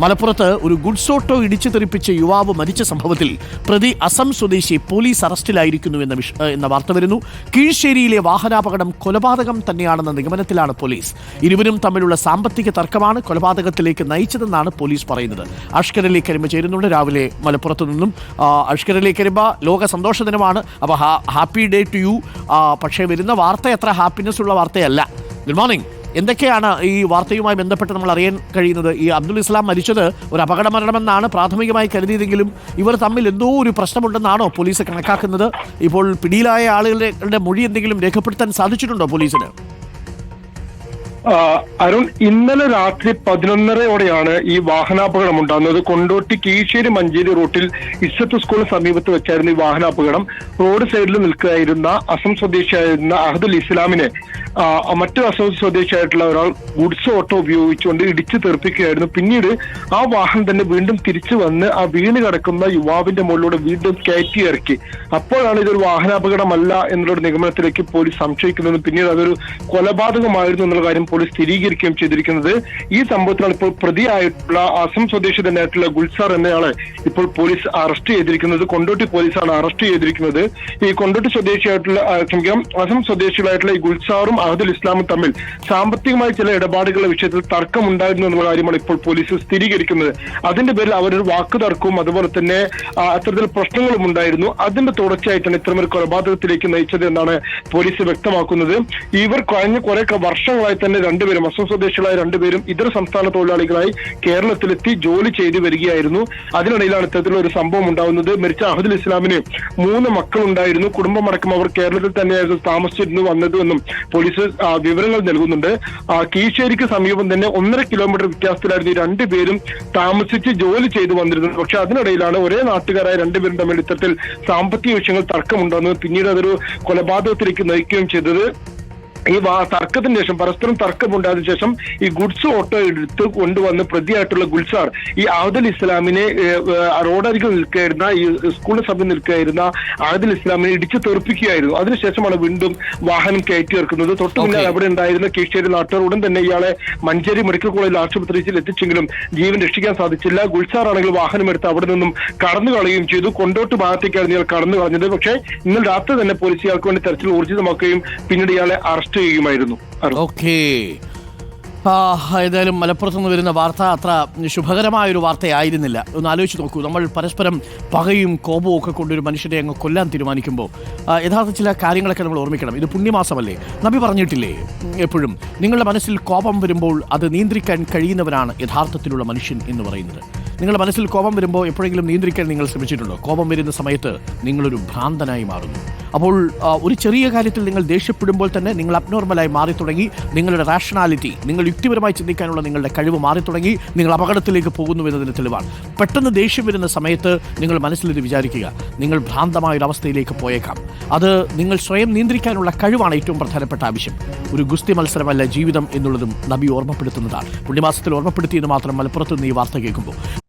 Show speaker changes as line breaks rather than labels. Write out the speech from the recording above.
മലപ്പുറത്ത് ഒരു goods auto ഇടിച്ചു തെറിപ്പിച്ച യുവാവ് മരിച്ച സംഭവത്തിൽ പ്രതി അസം സ്വദേശി പോലീസ് അറസ്റ്റിലായിരിക്കുന്നു എന്ന വിഷ എന്ന വാർത്ത വരുന്നു. കീഴ്ശ്ശേരിയിലെ വാഹനാപകടം കൊലപാതകം തന്നെയാണെന്ന നിഗമനത്തിലാണ് പോലീസ്. ഇരുവരും തമ്മിലുള്ള സാമ്പത്തിക തർക്കമാണ് കൊലപാതകത്തിലേക്ക് നയിച്ചതെന്നാണ് പോലീസ് പറയുന്നത്. അഷ്കർ അലി കരിമ ചേരുന്നുണ്ട്. രാവിലെ മലപ്പുറത്ത് നിന്നും അഷ്കരലി അലി കരിമ ലോക സന്തോഷ ദിനമാണ്. അപ്പോൾ ഹാപ്പി ഡേ ടു യു. പക്ഷേ വരുന്ന വാർത്ത എത്ര ഹാപ്പിനെസ് ഉള്ള വാർത്തയല്ല. Good morning. എന്തൊക്കെയാണ് ഈ വാർത്തയുമായി ബന്ധപ്പെട്ട് നമ്മൾ അറിയാൻ കഴിയുന്നത്? ഈ അബ്ദുൽ ഇസ്ലാം മരിച്ചത് ഒരു അപകട മരണമെന്നാണ് പ്രാഥമികമായി കരുതിയതെങ്കിലും ഇവർ തമ്മിൽ എന്തോ ഒരു പ്രശ്നമുണ്ടെന്നാണോ പോലീസ് കണക്കാക്കുന്നത്? ഇപ്പോൾ പിടിയിലായ ആളുകളുടെ മൊഴി എന്തെങ്കിലും രേഖപ്പെടുത്താൻ സാധിച്ചിട്ടുണ്ടോ പോലീസിന്?
അരുൺ ഇന്നലെ രാത്രി പതിനൊന്നരയോടെയാണ് ഈ വാഹനാപകടം ഉണ്ടാകുന്നത്. കൊണ്ടോട്ടി കീഴ്ശ്ശേരി മഞ്ചേരി റൂട്ടിൽ ഇസത്ത് സ്കൂളിന് സമീപത്ത് വെച്ചായിരുന്നു ഈ വാഹനാപകടം. റോഡ് സൈഡിൽ നിൽക്കുകയായിരുന്ന അസം സ്വദേശിയായിരുന്ന അഹദുൽ ഇസ്ലാമിനെ മറ്റു അസം സ്വദേശിയായിട്ടുള്ള ഒരാൾ ഗുഡ്സ് ഓട്ടോ ഉപയോഗിച്ചുകൊണ്ട് ഇടിച്ചു തെറിപ്പിക്കുകയായിരുന്നു. പിന്നീട് ആ വാഹനം തന്നെ വീണ്ടും തിരിച്ചു വന്ന് ആ വീണ് കിടക്കുന്ന യുവാവിന്റെ മുകളിലൂടെ വീണ്ടും കയറ്റി ഇറക്കി. അപ്പോഴാണ് ഇതൊരു വാഹനാപകടമല്ല എന്നുള്ളൊരു നിഗമനത്തിലേക്ക് പോലീസ് സംശയിക്കുന്നതും പിന്നീട് അതൊരു കൊലപാതകമായിരുന്നു എന്നുള്ള കാര്യം പോലീസ് സ്ഥിരീകരിക്കുകയും ചെയ്തിരിക്കുന്നത്. ഈ സംഭവത്തിലാണ് ഇപ്പോൾ പ്രതിയായിട്ടുള്ള അസം സ്വദേശി തന്നെയായിട്ടുള്ള ഗുൽസാർ എന്നയാളെ ഇപ്പോൾ പോലീസ് അറസ്റ്റ് ചെയ്തിരിക്കുന്നത്. കൊണ്ടോട്ടി പോലീസാണ് അറസ്റ്റ് ചെയ്തിരിക്കുന്നത്. ഈ കൊണ്ടോട്ടി സ്വദേശിയായിട്ടുള്ള അസം സ്വദേശികളായിട്ടുള്ള ഈ ഗുൽസാറും അഹദുൽ ഇസ്ലാമും തമ്മിൽ സാമ്പത്തികമായി ചില ഇടപാടുകളുടെ വിഷയത്തിൽ തർക്കം ഉണ്ടായിരുന്നു എന്നുള്ള കാര്യമാണ് ഇപ്പോൾ പോലീസ് സ്ഥിരീകരിക്കുന്നത്. അതിന്റെ പേരിൽ അവരൊരു വാക്ക് തർക്കവും അതുപോലെ തന്നെ അത്തരത്തിൽ പ്രശ്നങ്ങളും ഉണ്ടായിരുന്നു. അതിന്റെ തുടർച്ചയായിട്ടാണ് ഇത്തരമൊരു കൊലപാതകത്തിലേക്ക് നയിച്ചത് എന്നാണ് പോലീസ് വ്യക്തമാക്കുന്നത്. ഇവർ കഴിഞ്ഞ കുറെ വർഷങ്ങളായി തന്നെ രണ്ടുപേരും അസം സ്വദേശികളായ രണ്ടുപേരും ഇതര സംസ്ഥാന തൊഴിലാളികളായി കേരളത്തിലെത്തി ജോലി ചെയ്തു വരികയായിരുന്നു. അതിനിടയിലാണ് ഇത്തരത്തിലുള്ള ഒരു സംഭവം ഉണ്ടാകുന്നത് മരിച്ച അഹദുൽ ഇസ്ലാമിന് മൂന്ന് മക്കളുണ്ടായിരുന്നു. കുടുംബമടക്കം അവർ കേരളത്തിൽ തന്നെയായിരുന്നു താമസിച്ചിരുന്നു വന്നതെന്നും പോലീസ് ആ, വിവരങ്ങൾ നൽകുന്നുണ്ട്. കീശേരിക്ക് സമീപം തന്നെ ഒന്നര കിലോമീറ്റർ വ്യത്യാസത്തിലായിരുന്നു ഈ രണ്ടുപേരും താമസിച്ച് ജോലി ചെയ്തു വന്നിരുന്നത്. പക്ഷെ അതിനിടയിലാണ് ഒരേ നാട്ടുകാരായ രണ്ടുപേരും തമ്മിൽ ഇത്തരത്തിൽ സാമ്പത്തിക വിഷയങ്ങൾ തർക്കമുണ്ടാകുന്നത്. പിന്നീട് അതൊരു കൊലപാതകത്തിലേക്ക് നയിക്കുകയും ചെയ്തത്. ഈ തർക്കത്തിന് ശേഷം പരസ്പരം തർക്കമുണ്ടായതിനു ശേഷം ഈ ഗുഡ്സ് ഓട്ടോ എടുത്ത് കൊണ്ടുവന്ന് പ്രതിയായിട്ടുള്ള ഗുൽസാർ ഈ ആദിൽ ഇസ്ലാമിനെ റോഡരികിൽ നിൽക്കുകയായിരുന്ന ഈ സ്കൂളിന് സമയം നിൽക്കുകയായിരുന്ന ആദൽ ഇസ്ലാമിനെ ഇടിച്ചു തെറിപ്പിക്കുകയായിരുന്നു. അതിനുശേഷമാണ് വീണ്ടും വാഹനം കയറ്റി ഇറക്കുന്നത്. തൊട്ടു മുന്നേ അവിടെ ഉണ്ടായിരുന്ന കീഴ്ശ്ശേരി നാട്ടുകാർ ഉടൻ തന്നെ ഇയാളെ മഞ്ചേരി മെഡിക്കൽ കോളേജിൽ ആശുപത്രിയിൽ എത്തിച്ചെങ്കിലും ജീവൻ രക്ഷിക്കാൻ സാധിച്ചില്ല. ഗുൽസാർ ആണെങ്കിൽ വാഹനം എടുത്ത് അവിടെ നിന്നും കടന്നു കളയുകയും ചെയ്തു. കൊണ്ടോട്ട് ഭാഗത്തേക്കായിരുന്നു ഇയാൾ കടന്നു കളഞ്ഞത്. പക്ഷേ ഇന്നലെ രാത്രി തന്നെ പോലീസ് ഇയാൾക്ക് വേണ്ടി തെരച്ചിൽ ഊർജിതമാക്കുകയും പിന്നീട് ഇയാളെ അറസ്റ്റ് ചെയ്യുകയുമായിരുന്നു ചെയ്യുമായിരുന്നു
ഓക്കേ. ആ, ഏതായാലും മലപ്പുറത്ത് നിന്ന് വരുന്ന വാർത്ത അത്ര ശുഭകരമായ ഒരു വാർത്തയായിരുന്നില്ല. ഒന്ന് ആലോചിച്ച് നോക്കൂ നമ്മൾ പരസ്പരം പകയും കോപവും ഒക്കെ കൊണ്ടൊരു ഒരു മനുഷ്യരെ അങ്ങ് കൊല്ലാൻ തീരുമാനിക്കുമ്പോൾ യഥാർത്ഥ ചില കാര്യങ്ങളൊക്കെ നമ്മൾ ഓർമ്മിക്കണം. ഇത് പുണ്യമാസമല്ലേ? നബി പറഞ്ഞിട്ടില്ലേ? എപ്പോഴും നിങ്ങളുടെ മനസ്സിൽ കോപം വരുമ്പോൾ അത് നിയന്ത്രിക്കാൻ കഴിയുന്നവരാണ് യഥാർത്ഥത്തിലുള്ള മനുഷ്യൻ എന്ന് പറയുന്നത്. നിങ്ങളുടെ മനസ്സിൽ കോപം വരുമ്പോൾ എപ്പോഴെങ്കിലും നിയന്ത്രിക്കാൻ നിങ്ങൾ ശ്രമിച്ചിട്ടുണ്ടോ? കോപം വരുന്ന സമയത്ത് നിങ്ങളൊരു ഭ്രാന്തനായി മാറുന്നു. അപ്പോൾ ഒരു ചെറിയ കാര്യത്തിൽ നിങ്ങൾ ദേഷ്യപ്പെടുമ്പോൾ തന്നെ നിങ്ങൾ അബ്നോർമലായി മാറി തുടങ്ങി നിങ്ങളുടെ റാഷണാലിറ്റി നിങ്ങൾ യുക്തിപരമായി ചിന്തിക്കാനുള്ള നിങ്ങളുടെ കഴിവ് മാറി തുടങ്ങി നിങ്ങൾ അപകടത്തിലേക്ക് പോകുന്നു എന്നതിന് തെളിവാണ്. പെട്ടെന്ന് ദേഷ്യം വരുന്ന സമയത്ത് നിങ്ങൾ മനസ്സിലിത് വിചാരിക്കുക. നിങ്ങൾ ഭ്രാന്തമായ ഒരു അവസ്ഥയിലേക്ക് പോയേക്കാം. അത് നിങ്ങൾ സ്വയം നിയന്ത്രിക്കാനുള്ള കഴിവാണ് ഏറ്റവും പ്രധാനപ്പെട്ട ആവശ്യം. ഒരു ഗുസ്തി മത്സരമല്ല ജീവിതം എന്നുള്ളതും നബി ഓർമ്മപ്പെടുത്തുന്നതാണ്. പുണ്യമാസത്തിൽ ഓർമ്മപ്പെടുത്തിയെന്ന് മാത്രം മലപ്പുറത്ത് നിന്ന് ഈ വാർത്ത കേൾക്കുമ്പോൾ.